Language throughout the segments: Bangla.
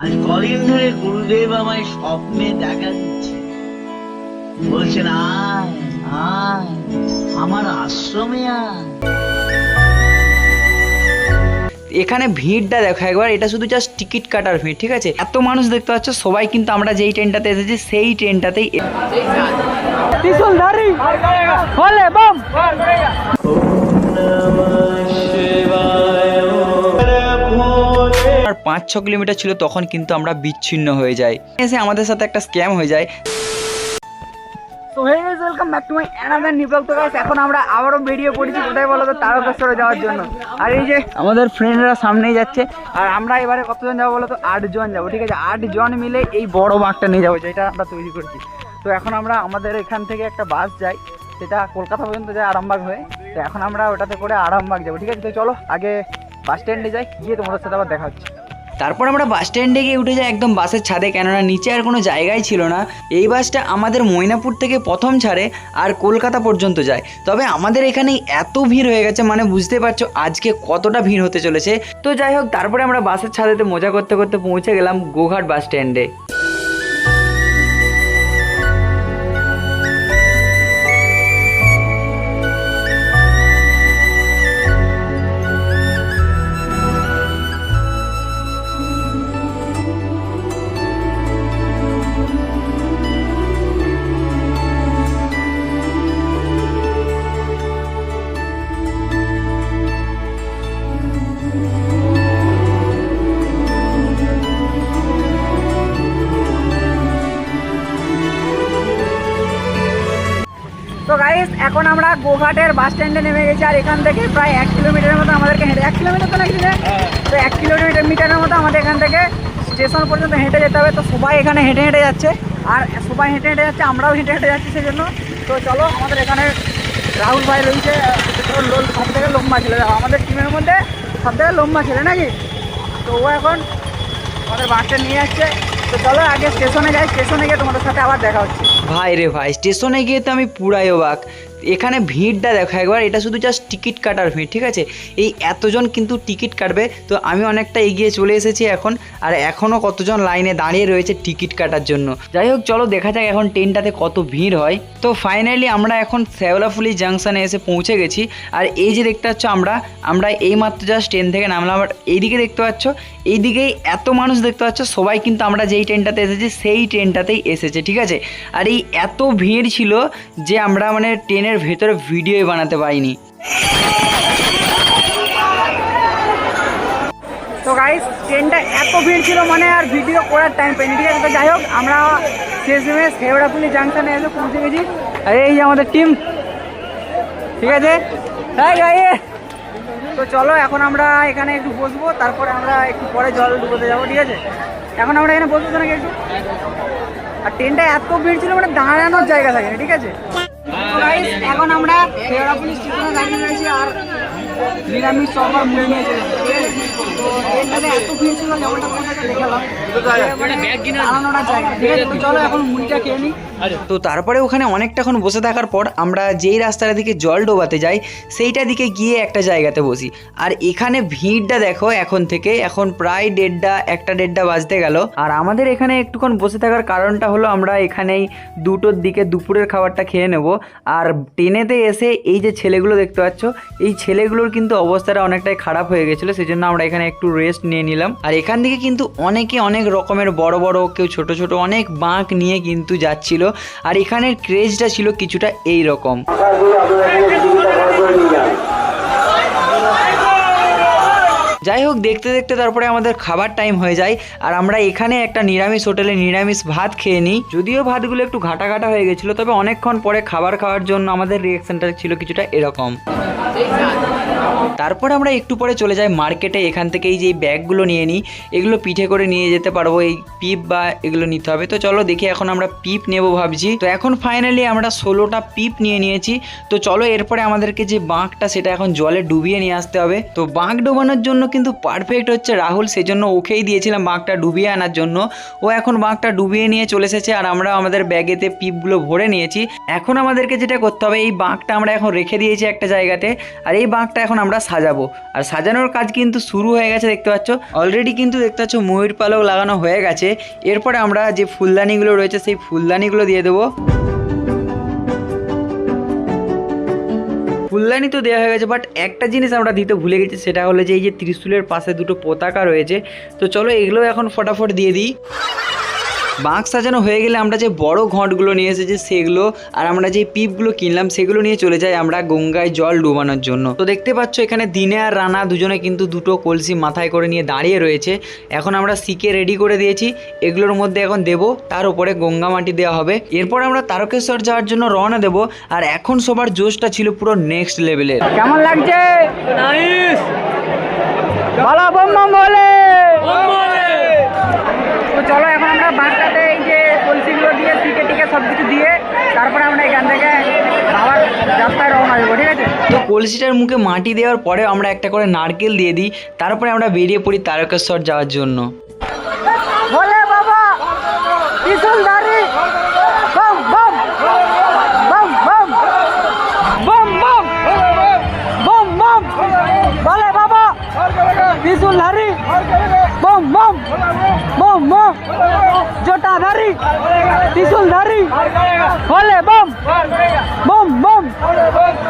আজ কদিন ধরে গুরুদেব আমায় স্বপ্নে দেখা দিচ্ছে। বলছেন আয় আয় আমার আশ্রমে আয়। এখানে ভিড়টা দেখো একবার এটা শুধু জাস্ট টিকিট কাটার ভিড় ঠিক আছে? এত মানুষ দেখতে পাচ্ছ সবাই কিন্তু আমরা যেই ট্রেনটাতে এসেছি সেই ট্রেনটাতেই আর পাঁচ ছ কিলোমিটার ছিল, তখন কিন্তু আমরা বিচ্ছিন্ন হয়ে যাই। এসে আমাদের সাথে একটা স্ক্যাম হয়ে যায়। তো ওয়েলকাম এখন আমরা আবারও বেরিয়ে পড়েছি বলো তো যাওয়ার জন্য। আর এই যে আমাদের ফ্রেন্ডরা সামনেই যাচ্ছে, আর আমরা এবারে কতজন যাব বলো তো? আটজন যাব, ঠিক আছে? মিলে এই নিয়ে যাব, যেটা আমরা তৈরি তো এখন আমরা আমাদের এখান থেকে একটা বাস যাই, সেটা কলকাতা পর্যন্ত যায় আরামবাগ হয়ে। তো এখন আমরা ওটাতে করে আরামবাগ যাব, ঠিক আছে? তো চলো, আগে বাস স্ট্যান্ডে যাই, গিয়ে তোমাদের সাথে আবার দেখা হচ্ছে। তারপর আমরা বাস স্ট্যান্ডে গিয়ে উঠে যাই একদম বাসের ছাদে, কেননা নিচে আর কোনো জায়গাই ছিল না। এই বাসটা আমাদের ময়নাপুর থেকে প্রথম ছাড়ে আর কলকাতা পর্যন্ত যায়। তবে আমাদের এখানে এত ভিড় হয়ে গেছে মানে বুঝতে পারছ আজকে কতটা ভিড় হতে চলেছে। তো যাই হোক, তারপরে আমরা বাসের ছাদেতে মজা করতে করতে পৌঁছে গেলাম গোঘাট বাস স্ট্যান্ডে এখন আমরা গোঘাটের বাস স্ট্যান্ডে নেমে গেছি আর এখান থেকে প্রায় এক কিলোমিটারের মতো আমাদেরকে হেঁটে এক কিলোমিটার তো নাকি রে? তো এক কিলোমিটার মিটারের মতো আমাদের এখান থেকে স্টেশন পর্যন্ত হেঁটে যেতে হবে। তো সবাই এখানে হেঁটে হেঁটে যাচ্ছে আর সবাই হেঁটে হেঁটে যাচ্ছে আমরাও হেঁটে হেঁটে যাচ্ছি সেই জন্য তো চলো আমাদের এখানে রাহুল ভাই রয়েছে সব থেকে লম্বা ছেলে। আমাদের টিমের মধ্যে সব থেকে লম্বা ছেলে নাকি? তো ও এখন আমাদের বাসটা নিয়ে যাচ্ছে তো চলো আগে স্টেশনে যাই স্টেশনে গিয়ে তোমাদের সাথে আবার দেখা হচ্ছে। ভাই রে ভাই স্টেশনে গিয়ে তো আমি পুরাই অবাক। এখানে ভিড়টা দেখো, একবার এটা শুধু জাস্ট টিকিট কাটার ভিড়, ঠিক আছে? এই এতজন কিন্তু টিকিট কাটবে, তো আমি অনেকটা এগিয়ে চলে এসেছি এখন, আর এখনও কতজন লাইনে দাঁড়িয়ে রয়েছে টিকিট কাটার জন্য। যাই হোক, চলো দেখা যাক এখন ট্রেনটাতে কত ভিড় হয়। তো ফাইনালি আমরা এখন শ্যাওলাফুলি জাংশনে এসে পৌঁছে গেছি, আর এই যে দেখতে পাচ্ছ আমরা আমরা এইমাত্র জাস্ট ট্রেন থেকে নামলাম এইদিকে দেখতে পাচ্ছ এইদিকেই এত মানুষ দেখতে পাচ্ছ, সবাই কিন্তু আমরা যেই ট্রেনটাতে এসেছি, সেই ট্রেনটাতেই এসেছে, ঠিক আছে? আর এই এত ভিড় ছিল যে আমরা মানে ট্রেনের ভেতরে ভিডিওই বানাতে পারিনি। তো গাইস ট্রেনটা এত ভিড় ছিল মানে আর ভিডিও করার টাইম পাইনি ঠিক আছে? তো যাই হোক, আমরা শেষমে শেওড়াপুলি জাংশনে এসে পৌঁছে গেছি। আর এই আমাদের টিম ঠিক আছে? হ্যাঁ গাইয়ে তো চলো, এখন আমরা এখানে একটু বসবো, তারপরে আমরা একটু পরে জল ডুবোতে যাব, ঠিক আছে? এখন আমরা এখানে বসবো নাকি একটু আর ট্রেনটা এত ভিড় ছিল মানে দাঁড়ানোর জায়গা থাকে ঠিক আছে? এখন আমরা দাঁড়িয়ে রয়েছি আর নিরামিষ সবার মনে চলে ঠিক আছে? এত ভিড় ছিল যেমনটা তোমাদেরকে দেখালাম মানে দাঁড়ানোর জায়গা। ঠিক আছে তো চলো এখন মুড়িটা খেয়ে নিই তো তারপরে ওখানে অনেকটাক্ষণ বসে থাকার পর আমরা যেই রাস্তাটা দিকে জল ডোবাতে যাই সেইটা দিকে গিয়ে একটা জায়গাতে বসি। আর এখানে ভিড়টা দেখো এখন থেকে এখন প্রায় দেড়টা একটা দেড়টা বাজতে গেল। আর আমাদের এখানে একটুক্ষণ বসে থাকার কারণটা হলো আমরা এখানেই দুটোর দিকে দুপুরের খাবারটা খেয়ে নেব। আর ট্রেনেতে এসে এই যে ছেলেগুলো দেখতে পাচ্ছ এই ছেলেগুলোর কিন্তু অবস্থাটা অনেকটাই খারাপ হয়ে গেছিল সেই জন্য আমরা এখানে একটু রেস্ট নিয়ে নিলাম। আর এখান থেকে কিন্তু অনেকে অনেক রকমের বড় বড়, কেউ ছোট ছোট, অনেক বাঁক নিয়ে কিন্তু যাচ্ছিল। আর এখানের ক্রেজটা ছিল কিছুটা এই রকম যাই হোক, দেখতে দেখতে তারপরে আমাদের খাবার টাইম হয়ে যায়। আর আমরা এখানে একটা নিরামিষ হোটেলে নিরামিষ ভাত খেয়ে নিই। যদিও ভাতগুলো একটু ঘাটা ঘাটা হয়ে গেছিল, তবে অনেকক্ষণ পরে খাবার খাওয়ার জন্য আমাদের রিয়াকশনটা ছিল কিছুটা এরকম। তারপর আমরা একটু পরে চলে যাই মার্কেটে, এখান থেকে এই যে ব্যাগগুলো নিয়ে নিই। এগুলো পিঠে করে নিয়ে যেতে পারব, এই পিপ বা এগুলো নিতে হবে। তো চলো দেখি এখন আমরা পিপ নেব ভাবছি। তো এখন ফাইনালি আমরা ষোলোটা পিপ নিয়ে নিয়েছি। তো চলো এরপরে আমাদেরকে যে বাঁকটা, সেটা এখন জলে ডুবিয়ে নিয়ে আসতে হবে। তো বাঁক ডোবানোর জন্য কিন্তু পারফেক্ট হচ্ছে রাহুল, সেজন্য ওকেই দিয়েছিলাম বাঁকটা ডুবিয়ে আনার জন্য। ও এখন বাঁকটা ডুবিয়ে নিয়ে চলে এসেছে আর আমরা আমাদের ব্যাগেতে পিপগুলো ভরে নিয়েছি। এখন আমাদেরকে যেটা করতে হবে, এই বাঁকটা আমরা এখন রেখে দিয়েছি একটা জায়গাতে আর এই বাঁকটা এখন আমরা সাজাবো। আর সাজানোর কাজ কিন্তু শুরু হয়ে গেছে, দেখতে পাচ্ছ? অলরেডি কিন্তু দেখতে পাচ্ছ ময়ূর পালক লাগানো হয়ে গেছে। এরপরে আমরা যে ফুলদানিগুলো রয়েছে, সেই ফুলদানিগুলো দিয়ে দেবো। ফুলদানি তো দেওয়া হয়ে গেছে বাট একটা জিনিস আমরা দিতে ভুলে গেছি, সেটা হলো যে এই যে ত্রিশূলের পাশে দুটো পতাকা রয়েছে, তো চলো এগুলো এখন ফটাফট দিয়ে দিই। বাঁক সাজানো হয়ে গেলে আমরা যে বড় ঘটগুলো নিয়ে এসেছি সেগুলো আর আমরা যে পিপগুলো কিনলাম সেগুলো নিয়ে চলে যাই আমরা গঙ্গায় জল ডুবানোর জন্য। তো দেখতে পাচ্ছ এখানে দিনে আর রানা দুজনে কিন্তু দুটো কলসি মাথায় করে নিয়ে দাঁড়িয়ে রয়েছে। এখন আমরা সিকে রেডি করে দিয়েছি। এগুলোর মধ্যে এখন দেব তার উপরে গঙ্গা মাটি দেওয়া হবে। এরপর আমরা তারকেশ্বর যাওয়ার জন্য রওনা দেব। আর এখন সবার জোশটা ছিল পুরো নেক্সট লেভেলের কেমন লাগছে? ভালো বম বলে! তো চলো এখন আমরা বাঁকটাতে এই যে কলসিগুলো দিয়ে টিকে টিকে সব কিছু দিয়ে তারপরে আমরা এখান থেকে আবার রাস্তায় রওনা দেবো ঠিক আছে? তো কলসিটার মুখে মাটি দেওয়ার পরে আমরা একটা করে নারকেল দিয়ে দিই তারপরে আমরা বেরিয়ে পড়ি তারকেশ্বর যাওয়ার জন্য। বলে বাবা ত্রিশুল ধারি বম বম বম বম বম বম বম বম। বলে বাবা ত্রিশুল ধারি বম বম ত্রিশুলধারী বলে বম বম বম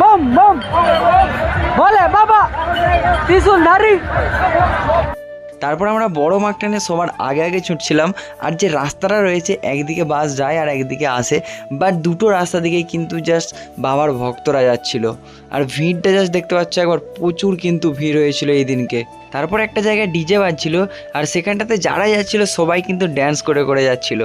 বম বম, বলে বাবা ত্রিশুলধারী তারপর আমরা বড় মাঠ টেনে সবার আগে আগে ছুটছিলাম, আর যে রাস্তাটা রয়েছে, একদিকে বাস যায় আর একদিকে আসে বাট দুটো রাস্তা দিকেই কিন্তু জাস্ট বাবার ভক্তরা যাচ্ছিল। আর ভিড়টা জাস্ট দেখতে পাচ্ছ, একবার প্রচুর কিন্তু ভিড় হয়েছিল এই দিনকে। তারপর একটা জায়গায় ডিজে বাজছিল, আর সেখানটাতে যারা যাচ্ছিল সবাই কিন্তু ড্যান্স করে করে যাচ্ছিল।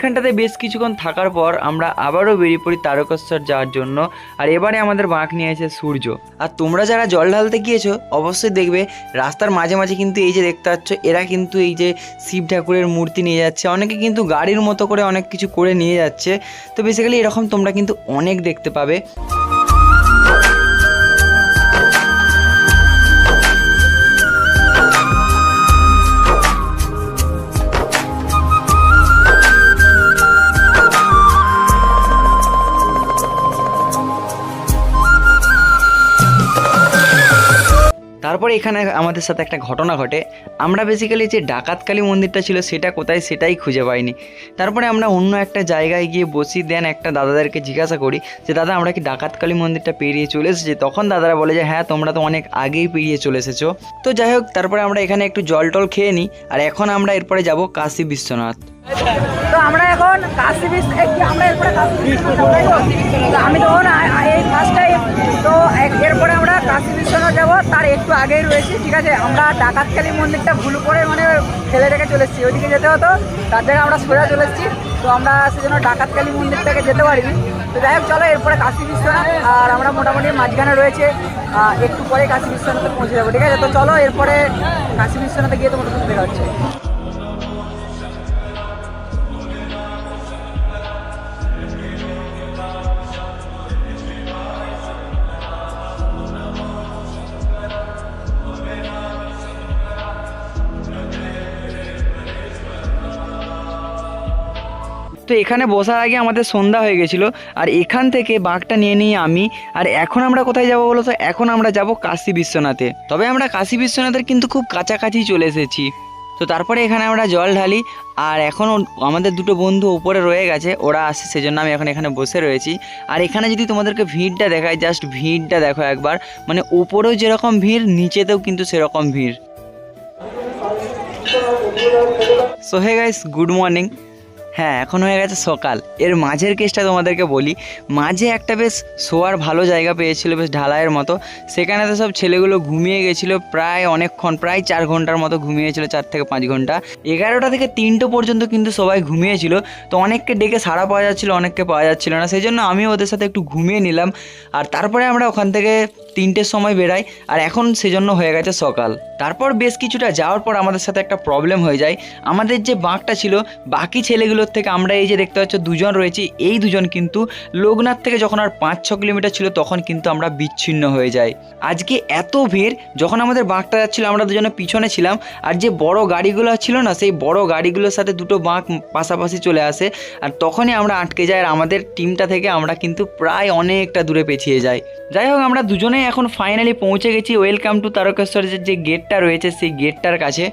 এখানটাতে বেশ কিছুক্ষণ থাকার পর আমরা আবারও বেরিয়ে পড়ি তারকেশ্বর যাওয়ার জন্য। আর এবারে আমাদের বাঁক নিয়ে আছে সূর্য। আর তোমরা যারা জল ঢালতে গিয়েছো, অবশ্যই দেখবে রাস্তার মাঝে মাঝে কিন্তু এই যে দেখতে পাচ্ছ, এরা কিন্তু এই যে শিব ঠাকুরের মূর্তি নিয়ে যাচ্ছে। অনেকে কিন্তু গাড়ির মতো করে অনেক কিছু করে নিয়ে যাচ্ছে। তো বেসিক্যালি এরকম তোমরা কিন্তু অনেক দেখতে পাবে। তারপরে এখানে আমাদের সাথে একটা ঘটনা ঘটে। আমরা বেসিক্যালি যে ডাকাতকালী মন্দিরটা ছিল সেটা কোথায় সেটাই খুঁজে পাইনি। তারপরে আমরা অন্য একটা জায়গায় গিয়ে বসি দেন একটা দাদাদেরকে জিজ্ঞাসা করি যে, দাদা, আমরা কি ডাকাতকালী মন্দিরটা পেরিয়ে চলে এসেছি? তখন দাদারা বলে যে হ্যাঁ তোমরা তো অনেক আগেই পেরিয়ে চলে এসেছ। তো যাই হোক, তারপরে আমরা এখানে একটু জল টল খেয়ে নিই, আর এখন আমরা এরপরে যাব কাশী বিশ্বনাথ। তো আমরা এখন কাশী বিশ্ব আমরা এরপরে আমি তখন এই ফার্স্ট টাইম তো এরপরে কাশী বিশ্বনাথ যাব, তার একটু আগেই রয়েছি, ঠিক আছে? আমরা ডাকাতকালী মন্দিরটা ভুল করে মানে ফেলে রেখে চলে এসেছি। ওইদিকে যেতে হতো, তার জায়গায় আমরা সোজা চলে এসেছি। তো আমরা সেজন্য ডাকাতকালী মন্দিরটাকে যেতে পারিনি। তো যাই হোক, চলো, এরপরে কাশী বিশ্বনাথ আর আমরা মোটামুটি মাঝখানে রয়েছে। একটু পরে কাশী বিশ্বনাথে পৌঁছে যাব, ঠিক আছে? তো চলো, এরপরে কাশী বিশ্বনাথে গিয়ে তোমাদের সাথে দেখা হচ্ছে। তো এখানে বসার আগে আমাদের সন্ধ্যা হয়ে গেছিল, আর এখান থেকে বাঘটা নিয়ে নিই আমি। আর এখন আমরা কোথায় যাব বলো তো? এখন আমরা যাব কাশী বিশ্বনাথে। তবে আমরা কাশী বিশ্বনাথের কিন্তু খুব কাছাকাছি চলে এসেছি। তো তারপরে এখানে আমরা জল ঢালি, আর এখন আমাদের দুটো বন্ধু উপরে রয়ে গেছে, ওরা আসছে, সেজন্য আমি এখন এখানে বসে রয়েছি। আর এখানে যদি তোমাদেরকে ভিড়টা দেখায় জাস্ট ভিড়টা দেখো একবার মানে উপরেও যেরকম ভিড়, নিচেতেও কিন্তু সেরকম ভিড়। So hey guys good morning হ্যাঁ এখন হয়ে গেছে সকাল। এর মাঝের কেসটা তোমাদেরকে বলি। মাঝে একটা বেশ শোয়ার ভালো জায়গা পেয়েছিল, বেশ ঢালাইয়ের মতো। সেখানে তো সব ছেলেগুলো ঘুমিয়ে গেছিল প্রায় অনেকক্ষণ, প্রায় চার ঘণ্টার মতো ঘুমিয়েছিল, চার থেকে পাঁচ ঘণ্টা। এগারোটা থেকে তিনটে পর্যন্ত কিন্তু সবাই ঘুমিয়েছিল। তো অনেককে ডেকে সাড়া পাওয়া যাচ্ছিল, অনেককে পাওয়া যাচ্ছিল না। সেই জন্য আমিও ওদের সাথে একটু ঘুমিয়ে নিলাম। আর তারপরে আমরা ওখান থেকে তিনটের সময় বেরাই। আর এখন সেজন্য হয়ে গেছে সকাল। তারপর বেশ কিছুটা যাওয়ার পর আমাদের সাথে একটা প্রবলেম হয়ে যায়। আমাদের যে বাঁকটা ছিল, বাকি ছেলেগুলোর থেকে আমরা এই যে দেখতে পাচ্ছ দুজন রয়েছি, এই দুজন কিন্তু লোকনাথ থেকে যখন আর পাঁচ ছ কিলোমিটার ছিল তখন কিন্তু আমরা বিচ্ছিন্ন হয়ে যাই। আজকে এত ভিড়, যখন আমাদের বাঁকটা যাচ্ছিল আমরা দুজনে পিছনে ছিলাম, আর যে বড় গাড়িগুলো ছিল না, সেই বড় গাড়িগুলোর সাথে দুটো বাঁক পাশাপাশি চলে আসে, আর তখনই আমরা আটকে যাই, আর আমাদের টিমটা থেকে আমরা কিন্তু প্রায় অনেকটা দূরে পেছিয়ে যাই। যাই হোক, আমরা দুজনেই এখন ফাইনালি পৌঁছে গেছি। ওয়েলকাম টু তারকেশ্বরের যে গেটটা রয়েছে, সেই গেটটার কাছে।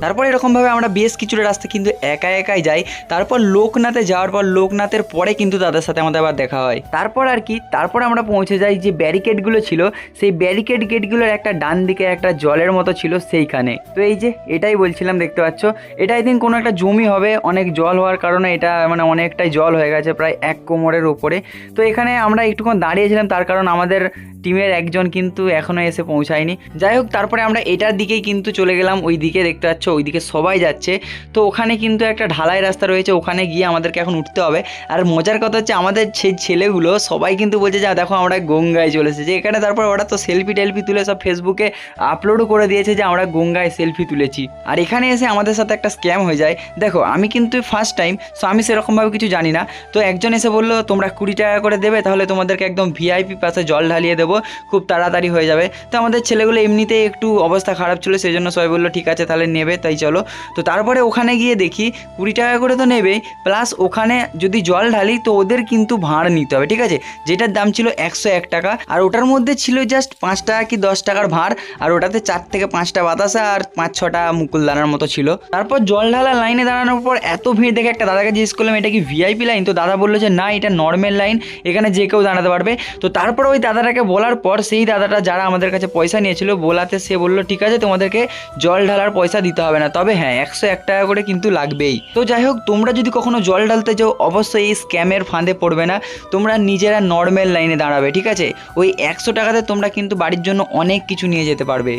তারপর এরকমভাবে আমরা বেশ কিছুটা রাস্তা কিন্তু একা একাই যাই। তারপর লোকনাথে যাওয়ার পর লোকনাথের পরে কিন্তু তাদের সাথে আমাদের আবার দেখা হয়। তারপর আর কি, তারপর আমরা পৌঁছে যাই যে ব্যারিকেডগুলো ছিল, সেই ব্যারিকেড গেটগুলোর একটা ডান দিকে একটা জলের মতো ছিল সেইখানে। তো এই যে এটাই বলছিলাম, দেখতে পাচ্ছ? এটা আই কোনো একটা জমি হবে, অনেক জল হওয়ার কারণে এটা মানে অনেকটাই জল হয়ে গেছে প্রায় এক কোমরের উপরে। তো এখানে আমরা একটুক্ষণ দাঁড়িয়েছিলাম, তার কারণ আমাদের টিমের একজন কিন্তু এখনও এসে পৌঁছায়নি। যাই হোক, তারপরে আমরা এটার দিকেই কিন্তু চলে গেলাম ওই দিকে দেখতে পাচ্ছ? ওই দিকে সবাই যাচ্ছে। তো ওখানে কিন্তু একটা ঢালাই রাস্তা রয়েছে, ওখানে গিয়ে আমাদেরকে এখন উঠতে হবে। আর মজার কথা হচ্ছে, আমাদের সেই ছেলেগুলো সবাই কিন্তু বলছে যা দেখো আমরা গঙ্গায় চলে এসেছি। এখানে তারপর ওরা তো সেলফি টেলফি তুলে সব ফেসবুকে আপলোডও করে দিয়েছে যে, আমরা গঙ্গায় সেলফি তুলেছি। আর এখানে এসে আমাদের সাথে একটা স্ক্যাম হয়ে যায়। দেখো, আমি কিন্তু ফার্স্ট টাইম সো আমি সেরকমভাবে কিছু জানি না। তো একজন এসে বলল, তোমরা কুড়ি টাকা করে দেবে, তাহলে তোমাদেরকে একদম ভিআইপি পাশে জল ঢালিয়ে দেবো। খুব তাড়াতাড়ি হয়ে যাবে। তো আমাদের ছেলেগুলো এমনিতেই একটু অবস্থা খারাপ ছিল, সেই জন্য সবাই বলল, ঠিক আছে, তাহলে নেবে। তাই চলো। তো তারপরে ওখানে গিয়ে দেখি কুড়ি টাকা করে তো নেবেই, প্লাস ওখানে যদি জল ঢালি তো ওদের কিন্তু ভাঁড় নিতে হবে, ঠিক আছে? যেটার দাম ছিল একশো এক টাকা, আর ওটার মধ্যে ছিল জাস্ট পাঁচ টাকা কি দশ টাকার ভাঁড়, আর ওটাতে চার থেকে পাঁচটা বাতাসা আর পাঁচ ছটা মুকুলদানার মতো ছিল। তারপর জল ঢালা লাইনে দাঁড়ানোর পর এত ভিড় দেখে একটা দাদাকে জিজ্ঞেস করলাম, এটা কি ভিআইপি লাইন তো দাদা বলল যে, না, এটা নর্মাল লাইন এখানে যে কেউ দাঁড়াতে পারবে। তো তারপর ওই দাদাটাকে বলার পর সেই দাদাটা যারা আমাদের কাছে পয়সা নিয়েছিল, বলাতে সে বলল, ঠিক আছে, তোমাদেরকে জল ঢালার পয়সা দিতে হবে। না। তবে হ্যাঁ একশো এক টাকা করে কিন্তু লাগবেই। তো যাই হোক, তোমরা যদি কখনো জল ঢালতে যাও অবশ্যই এই স্ক্যামের ফাঁদে পড়বে না। তোমরা নিজেরা নর্মাল লাইনে দাঁড়াবে, ঠিক আছে? ওই একশো টাকাতে তোমরা কিন্তু বাড়ির জন্য অনেক কিছু নিয়ে যেতে পারবে।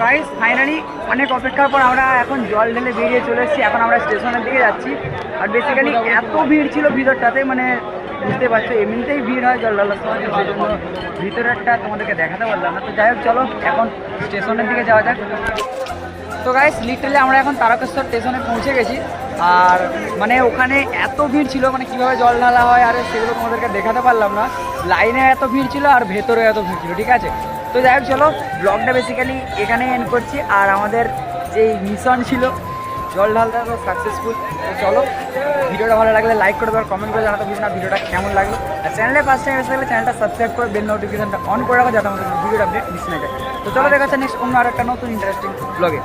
গাইস ফাইনালি অনেক অপেক্ষার পর আমরা এখন জল ঢেলে বেরিয়ে চলে এসেছি। এখন আমরা স্টেশনের দিকে যাচ্ছি। আর বেসিক্যালি এত ভিড় ছিল ভিতরটাতে মানে বুঝতে পারছ, এমনিতেই ভিড় হয় জল ঢালার সময়। ভিতরেরটা তোমাদেরকে দেখাতে পারলাম না। তো যাই হোক, চলো এখন স্টেশনের দিকে যাওয়া যাক। তো গাইস লিটারালি আমরা এখন তারকেশ্বর স্টেশনে পৌঁছে গেছি। আর মানে ওখানে এত ভিড় ছিল মানে কীভাবে জল ঢালা হয়, আর সেগুলো তোমাদেরকে দেখাতে পারলাম না। লাইনে এত ভিড় ছিল আর ভেতরে এত ভিড় ছিল, ঠিক আছে? তো যাই হোক, চলো ব্লগটা বেসিক্যালি এখানে এন্ড করছি। আর আমাদের যে মিশন ছিল, জল ঢালটা তো সাকসেসফুল তো চলো, ভিডিওটা ভালো লাগলে লাইক করে দেওয়ার কমেন্ট করে জানাতে ভুলো না, ভিডিওটা কেমন লাগল। আর চ্যানেলে ফার্স্ট টাইম এসে থাকলে চ্যানেলটা সাবস্ক্রাইব করে বেল নোটিফিকেশনটা অন করে রাখো, যাতে আমাদের ভিডিওটা আপডেট মিস না যায়। তো চলো, দেখা যাচ্ছে নেক্সট অন্য আরেকটা নতুন ইন্টারেস্টিং ব্লগে